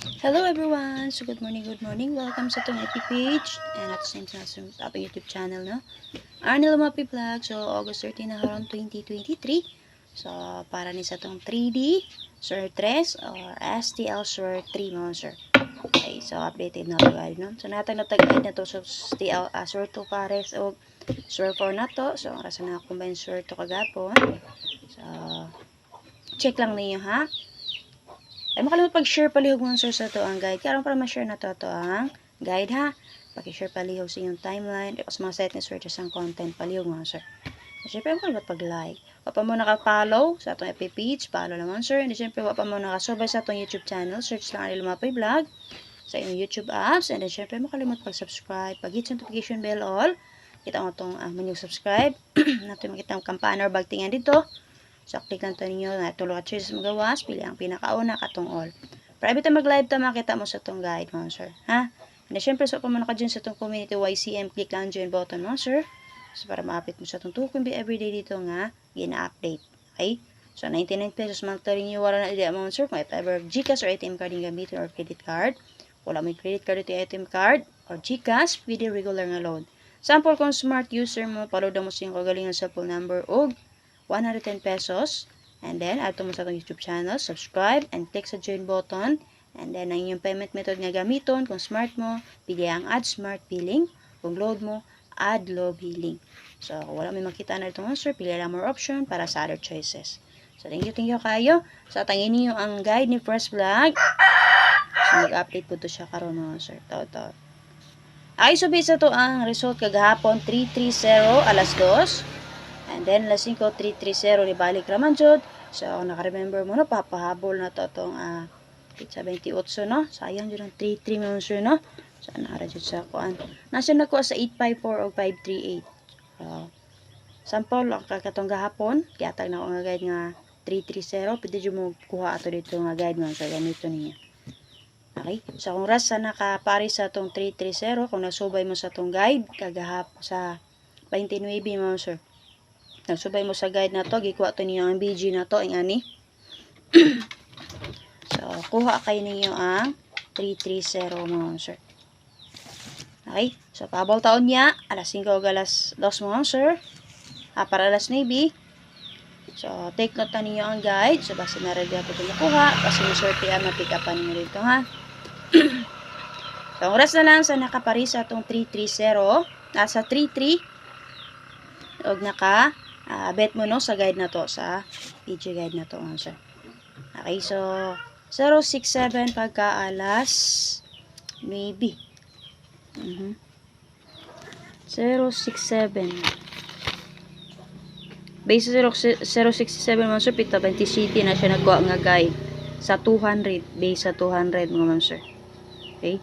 Hello everyone! So good morning, good morning. Welcome sa itong IP page and at the same time sa ating YouTube channel, no? Arnel Mapi Vlog. So, August 13 na karon 2023. So, para ni sa itong 3D, Sir 3 or STL Sir 3 mo, sir. Okay, so updated na ito guys, no? So, natag na tag-guide na to sa STL uh, Sir 2 pares o Sir 4 na to. So, ang rasa na combine Sir 2 kagapon. So, check lang ninyo ha. Ay, makalimut pag-share palihog mo sir sa to ang guide. Karon para ma-share na to to ang guide ha. Paki-share palihog sa inyong timeline. Tapos mga set ni sir sa content palihog mo sir. Siyempre, makalimut pag-like. Wapa mo naka-follow sa atong FB page. Follow naman sir. And siyempre, wapa mo nakasubay sa atong YouTube channel. Search lang ang Lumapay Vlog sa inyong YouTube apps. And then, siyempre, makalimut pag-subscribe. Pag-hit sa notification bell all. Kita mo itong uh, menu subscribe. Nato makita ang kampana or bagtingan dito. So, click lang to ninyo na tulog at choices magawas. Pili ang pinakauna katong all. Private mag-live to, makita mo sa tong guide mo, sir. Ha? And syempre, so, kung ka dyan sa tong community YCM, click lang join button mo, sir. So, para ma-update mo sa tong tukumbi everyday dito nga, gina-update. Okay? So, 99 pesos monthly renew wala na idea mo, sir. Kung if ever GCash or ATM card yung gamitin or credit card. Wala may credit card ito ATM card or GCash, pwede regular nga load. Sample kung smart user mo, paload mo sa iyong kagalingan sa full number o 110 pesos. And then, add to mo sa YouTube channel, subscribe, and click sa join button. And then, ang inyong payment method nga gamiton, kung smart mo, pili ang add smart billing. Kung load mo, add low billing. So, wala may makita na itong answer, pili lang more option para sa other choices. So, thank you, thank you kayo. So, tangin niyo ang guide ni First Vlog. So, mag-update po to siya karon mga sir. Tao, tao. Ay, so bisa to ang result kagahapon 330 alas 2. And then, alas 5, 330, ibalik raman jud. So, naka-remember mo no, papahabol na to itong uh, pizza 28, no? Sayang jud ang 33 mo, sir, no? So, nara jud sa kuan. Nasa na ko sa 854 o 538. Uh, sample, ang kakatong gahapon, kaya tag na ko nga guide nga 330, pwede jud mo kuha ato dito nga guide mo. So, ganito niya. Okay? So, kung ras sa nakapari sa itong 330, kung nasubay mo sa itong guide, kagahap sa 29 mo, sir. Nagsubay mo sa guide na to, gikuha to ninyo ang BG na to, ang ani. so, kuha kayo ninyo ang 330 mo, sir. Okay? So, pabal taon niya, alas 5 o alas 2 mo, sir. Ah, para alas 9. So, take note na ninyo ang guide. So, basta na-ready ako ito makuha. Kasi yung sorte ang ma-pick upan ninyo dito, ha? so, oras na lang sa nakapari sa itong 330. Nasa 33. Huwag naka uh, bet mo no? Sa guide na to sa video guide na to ano siya okay so 067 pagka alas maybe. Mhm 067 base sa 067 man sir pita 20 city na siya nagkuha nga guide sa 200 base sa 200 mga man sir. Okay?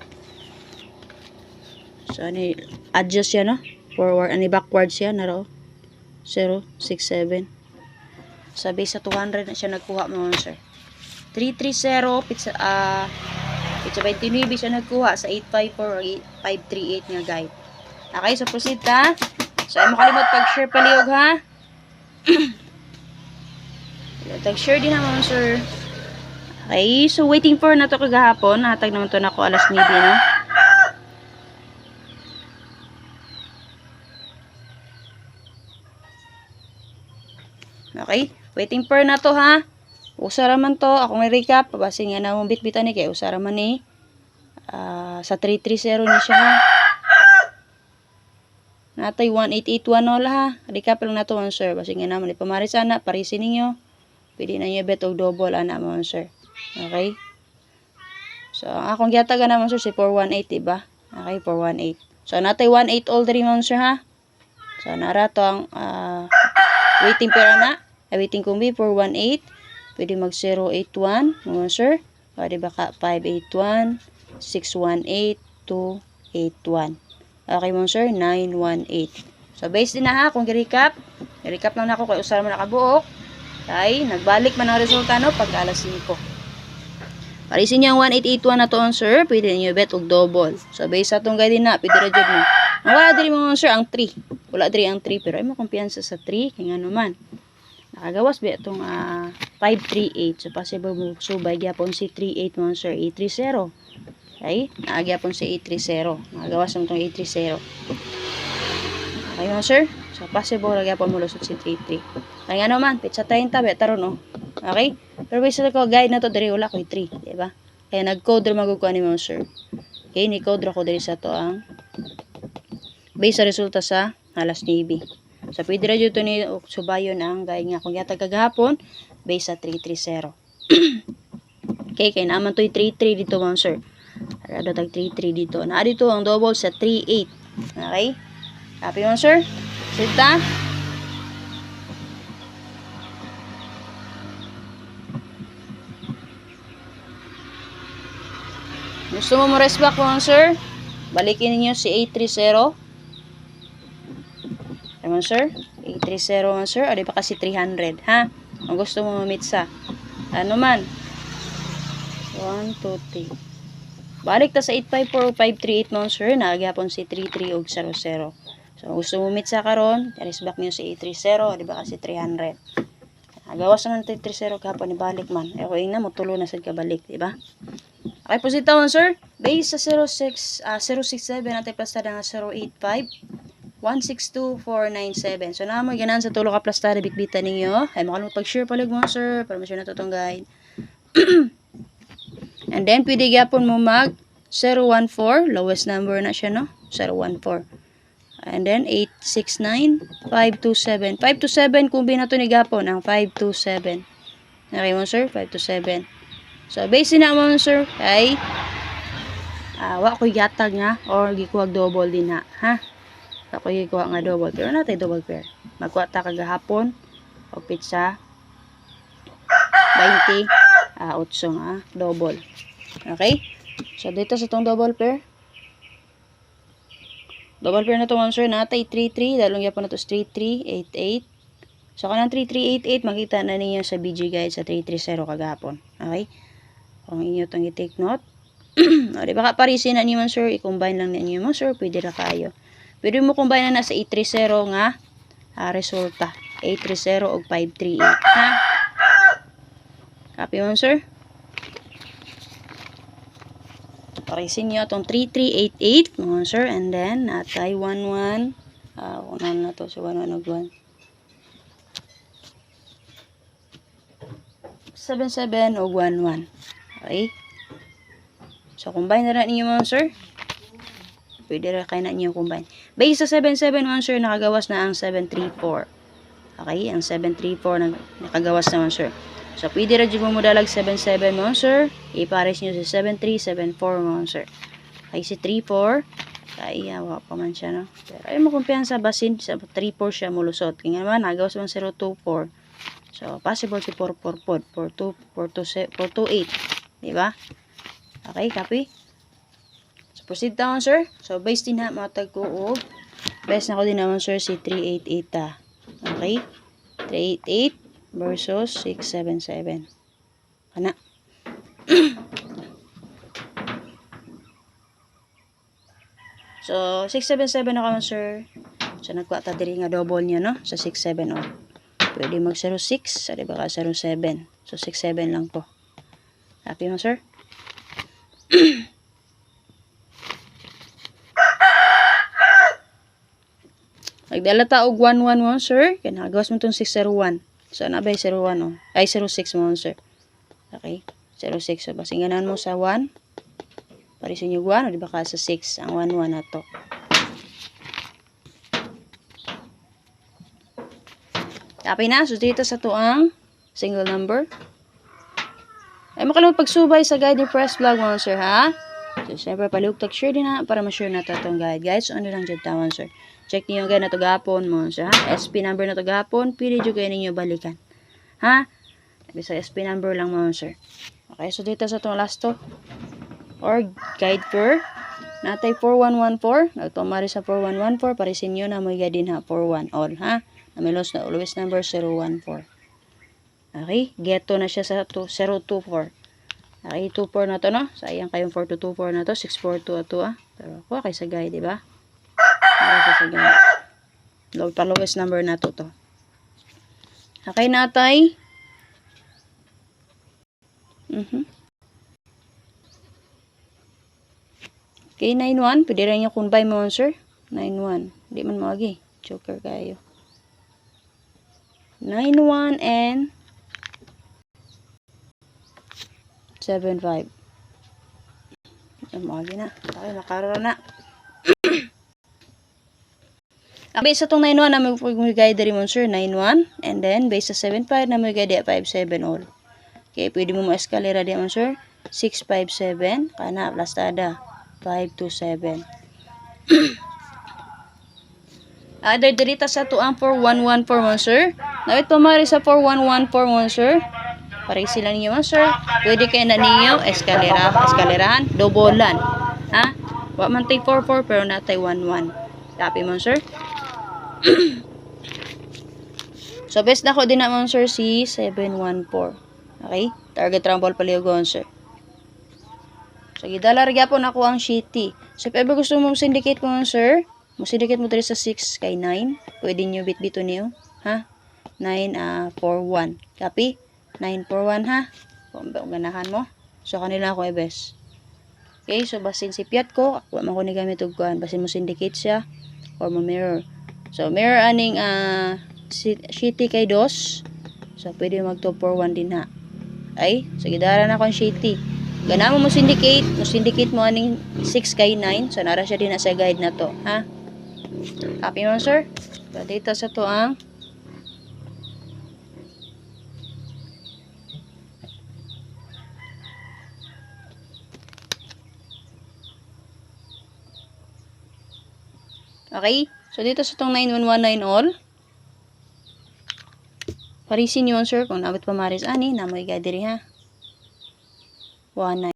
So ano adjust siya no? Forward ani backward siya na 067 sabi sa 200 na siya nagkuha mo sir. 330 pizza uh, pizza 29 siya nagkuha sa 854 or 538 nga guide. Okay so proceed ta so ay makalimot pag share palihog ha? Tag share din naman sir. Okay so waiting for na to kagahapon. Natag naman to na ko alas 9 no Okay? Waiting for na to ha. Usara man to. Akong i-recap. Pabasin nga na mong bitbitan ni kay usara man ni. Uh, sa 330 ni siya ha. Natay 1881 no ha. Recap lang na to man sir. Basin nga naman ipamari sana. Parisin ninyo. Pwede na nyo bet og double ana mo sir. Okay? So, akong giyataga naman sir si 418 diba? Okay, 418. So, natay 18 all three mo sir ha. So, nara to ang uh, waiting pera na. Awaiting kong B, 418. Pwede mag 081, mga sir. Pwede baka 581, 618, 281. Okay mga sir, 918. So, base din na ha, kung i-recap. I-recap lang na ako kay usara mo nakabuok. Okay, nagbalik man ang resulta no, pag alas 5. Parisin niyo ang 1881 na to, sir. Pwede niyo bet og double. So, base sa itong guide na, pwede ra mo. Ang wala diri mo, sir, ang 3. Wala diri ang 3, pero ay mo kumpiyansa sa 3. Kaya nga naman nakagawas ba itong uh, 538. So, possible mo subay gyapon si 38 mo, sir. 830. Okay? Naagyapon si 830. Nakagawas mo itong 830. Okay mo, sir? So, possible ra gyapon mo lusot si 33. Kaya nga naman, pizza 30, betaro no? Okay? Pero basta ko, guide na to, diri wala ko 3. Diba? Kaya nag-code ra magkukuha ni mo, sir. Okay, ni-code ko diri sa to ang base sa resulta sa alas 9. So, pwede ra dito ni subayon ang guide nga kung yata kagahapon, base sa 330. okay, kaya naman to'y 33 dito, mo, sir. Arado tag 33 dito. Naa dito ang double sa 38. Okay? Copy mo, sir? Sita? Gusto mo mo-rest back mo, sir? Balikin ninyo si 830. Ano, sir? 830 man, sir. O, di ba kasi 300, ha? Ang gusto mo mamit sa. Ano man? 1, 2, 3. Balik ta sa 854 o 538 noon, sir. Naagapon si 33 og 00. So, gusto mo meet sa karon, rest back niyo si 830, di ba kasi 300. Agawas naman 330 kahapon, ibalik man. E, ko na, mutulo na sad ka balik, di ba? Okay po si sir. Base sa 06, ah 067, natin plastada nga 085. 162497. So, na mo ganan sa tulo ka plastada bitbitan ninyo. Ay, makalimut pag-share palig mo, sir. Para masya na to tong guide. And then, pwede gyapon mo mag 014. Lowest number na siya, no? 014. And then, 869, 527. 527, kung binato ni Gapon, ang 527. Okay mo, sir? 527. So, base na mo, sir, kay ah wa ko yatag nga or gikuwag double din na, ha? Ako gikuha nga double. Pero natin double pair. Magkuha ta kagahapon o pizza 20 ah 8 nga double. Okay? So, dito sa tong double pair, Double pair na to one sir, natay 33, dalong yapon na to 3388. So kanang 3388 makita na ninyo sa BG guide sa 330 kagapon. Okay? Kung inyo tong i-take note. o, di ba ka parisin na niyo man sir, i-combine lang ninyo mo sir, pwede ra kayo. Pwede mo combine na sa 830 nga ah, resulta. 830 og 538. Ha? Copy mo sir? Parisin nyo itong 3388 mga sir. And then, natay 11. Ah, uh, ano na to. So, 11 og 1. 77 og 11. Okay? So, combine na rin ninyo mga sir. Pwede rin kayo na ninyo combine. Base sa 771 sir, nakagawas na ang 734. Okay? Ang 734 na nakagawas naman sir. So, pwede rin mo dalag 77 mo, sir. Ipares nyo sa 7374 mo, sir. Ay, si 34. Ay, awa pa man siya, no? Pero, ay mo kumpiyansa basin. Sa 34 siya mulusot. Kaya naman, nagawas man 024. So, possible si 44 pod. 42, 428. Diba? Okay, copy? Proceed down, sir. So, base din na, matag ko, o. Base na ko din naman, sir, si 388, ah. Okay? 388 versus 677. Kana. so, 677 na kaman, sir. So, nagkuha ta diri nga double niya, no? Sa 67, oh. Pwede mag 06, sa di ba ka 07. So, 67 lang po. Happy mo, sir? Nagdala ta og 111, sir. Kaya mo itong 601. So, nabay 01, oh. Ay, 06 mo, sir. Okay? 06. So, basinganan mo sa 1. Parisin yung 1, o di ba ka sa 6? Ang 11 na to. Copy na. So, dito sa to ang single number. Ay, makalimut pagsubay sa guide ni Press Vlog, mga sir, ha? So, syempre, palugtag share din na para ma-share na to itong guide. Guys, ano lang dyan tawan, sir? Check niyo again na to gapon mo siya. SP number na to gapon, pili jud kayo ninyo balikan. Ha? Bisa SP number lang mo sir. Okay, so dito sa tong last to or guide per natay 4114 nagtumari sa 4114 parisin nyo na may gadin ha 41 all ha na may loss na always number 014 okay geto na siya sa 024 okay 24 na to no sayang kayong 4224 na to 642 ato ah pero kuha kay sa guide di ba para sa ganun. Low pa lowest number na to to. Okay natay. Mhm. Okay, 9-1. Pwede rin yung kunbay mo, sir. 9-1. Hindi man mawagi. Joker kayo. 9-1 and 7-5. Ay, mawagi na. Okay, makaroon na. Ang base sa itong 9-1 na guide rin mo, sir. 9-1. And then, base sa 7-5 na may guide 5-7 all. Okay, pwede mo ma-escalera di mo, sir. 6-5-7. Kana, plastada. 5-2-7. Other dirita sa tuang 4114 mo, sir. Nawit pamari sa 4114 mo, sir. Pare sila ninyo mo, sir. Pwede kayo na ninyo, eskalera, eskalerahan, dobolan. Ha? Wa man tay 44 pero natay 11. Copy mo, sir. so, best na ko din naman, sir, si 714. Okay? Target rumble paliugon, sir. So, gidala rin po na ako ang shitty. So, if ever gusto mo syndicate ko, sir, mo syndicate mo diri sa 6 kay 9. Pwede nyo bit-bito niyo. Ha? 9, ah, 4, 1. Copy? 9, 4, 1, ha? Kung ganahan mo. So, kanila ako ibes. Okay, so basin si Piat ko, ako man ko ni gamit og kuan, basin mo syndicate siya or mo mirror. So, mirror aning ah si- shitty kay dos. So, pwede mag 2, 4, 1 din ha. Ay, so gidara na akong shitty. Gana mo mo syndicate, mo syndicate mo aning 6 kay 9. So, nara siya din na sa guide na to, ha? Copy mo, sir? So, dito sa to ang Okay? So, dito sa tong 9119 all, parisin yun, sir, kung nabot pa maris ani, namoy gadiri ha. 19.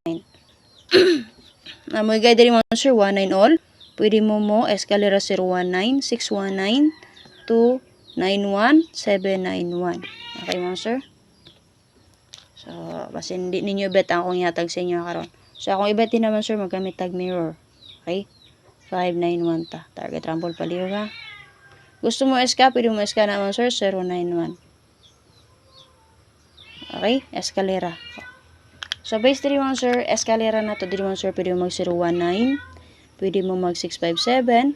namoy gadiri mo, sir, 19 all. Pwede mo mo, escalera 019, 619, 291, 791. Okay mo, sir? So, basta hindi ninyo bet ang akong yatag sa inyo karon. So, akong ibet din naman, sir, magamit tag mirror. Okay? 591 ta. Target rumble paliw ha. Gusto mo SK, pwede mo SK naman sir, 091. Okay, escalera. So base diri mo sir, escalera na to diri mo sir, pwede mo mag 019, pwede mo mag 657.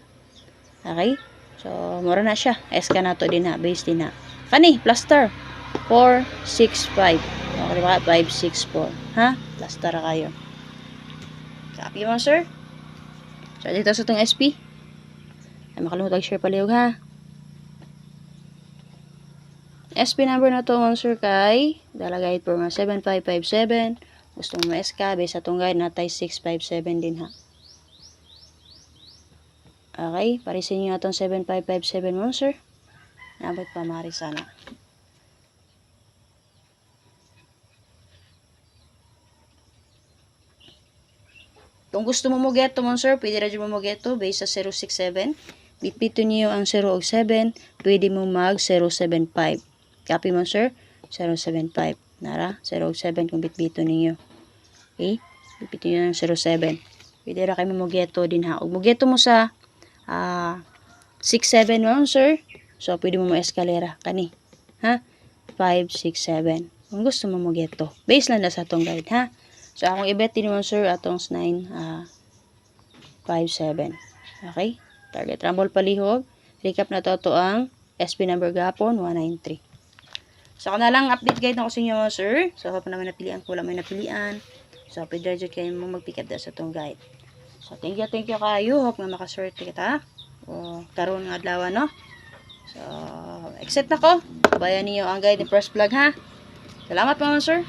Okay? So mura na siya. SK na to din ha, base din ha. Kani, plaster. 465. Okay ba? 564. Ha? Plaster kayo. Copy mo sir. So, dito sa itong SP. Ay, makalimutan share palihog ha. SP number na to, sir, kay dalagay for mga 7557. Gusto mo ma-SK, base sa itong guide, natay 657 din ha. Okay, parisin nyo itong 7557 mo, sir. Nabot pa mari sana. Kung gusto mo mo geto mo sir, pwede rin mo mo geto base sa 067. Bitbito niyo ang 007, pwede mo mag 075. Copy mo sir, 075. Nara, 07 kung bitbito niyo. Okay? Bitbito niyo ang 07. Pwede rin kayo mo geto din ha. Ug mo geto mo sa ah 67 mo sir. So, pwede mo mo eskalera. Kani. Ha? 5, 6, 7. Kung gusto mo mo geto. Base lang na sa atong guide ha. So, akong ibet din mo, sir, atong 9, ah, 5, 7. Okay? Target rumble palihog. Recap na to to ang SP number gapon, 193. So, ako na lang update guide na ko sa inyo, sir. So, ako pa naman napilian ko, wala may napilian. So, pwede rin kayo mo mag-pick up sa itong guide. So, thank you, thank you kayo. Hope na makaswerte kita. O, karoon nga adlaw, no? So, exit na ko. Bayan niyo ang guide ni First Vlog, ha? Salamat mga sir.